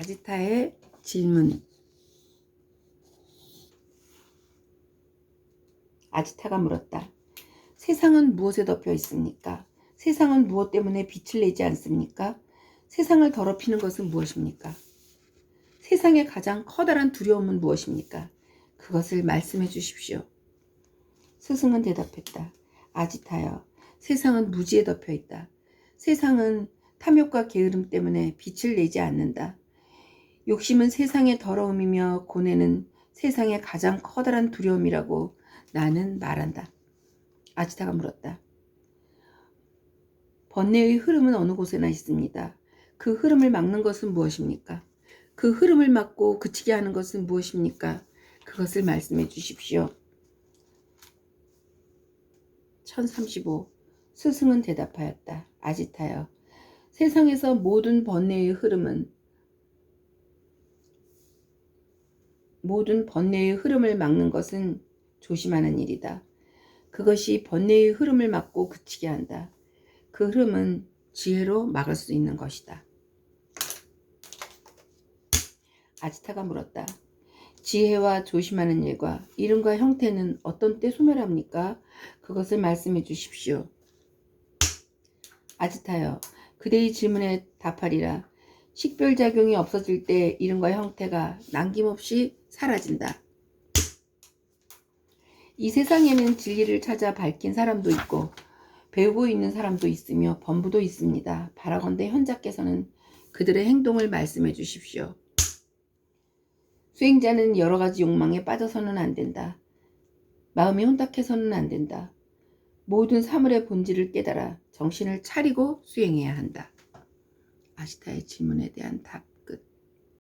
아지타의 질문. 아지타가 물었다. 세상은 무엇에 덮여 있습니까? 세상은 무엇 때문에 빛을 내지 않습니까? 세상을 더럽히는 것은 무엇입니까? 세상의 가장 커다란 두려움은 무엇입니까? 그것을 말씀해 주십시오. 스승은 대답했다. 아지타여, 세상은 무지에 덮여 있다. 세상은 탐욕과 게으름 때문에 빛을 내지 않는다. 욕심은 세상의 더러움이며 고뇌는 세상의 가장 커다란 두려움이라고 나는 말한다. 아지타가 물었다. 번뇌의 흐름은 어느 곳에나 있습니다. 그 흐름을 막는 것은 무엇입니까? 그 흐름을 막고 그치게 하는 것은 무엇입니까? 그것을 말씀해 주십시오. 1035. 스승은 대답하였다. 아지타여. 세상에서 모든 번뇌의 흐름은 모든 번뇌의 흐름을 막는 것은 조심하는 일이다. 그것이 번뇌의 흐름을 막고 그치게 한다. 그 흐름은 지혜로 막을 수 있는 것이다. 아지타가 물었다. 지혜와 조심하는 일과 이름과 형태는 어떤 때 소멸합니까? 그것을 말씀해 주십시오. 아지타여, 그대의 질문에 답하리라. 식별작용이 없어질 때 이름과 형태가 남김없이 사라진다. 이 세상에는 진리를 찾아 밝힌 사람도 있고 배우고 있는 사람도 있으며 범부도 있습니다. 바라건대 현자께서는 그들의 행동을 말씀해 주십시오. 수행자는 여러 가지 욕망에 빠져서는 안 된다. 마음이 혼탁해서는 안 된다. 모든 사물의 본질을 깨달아 정신을 차리고 수행해야 한다. 아시타의 질문에 대한 답.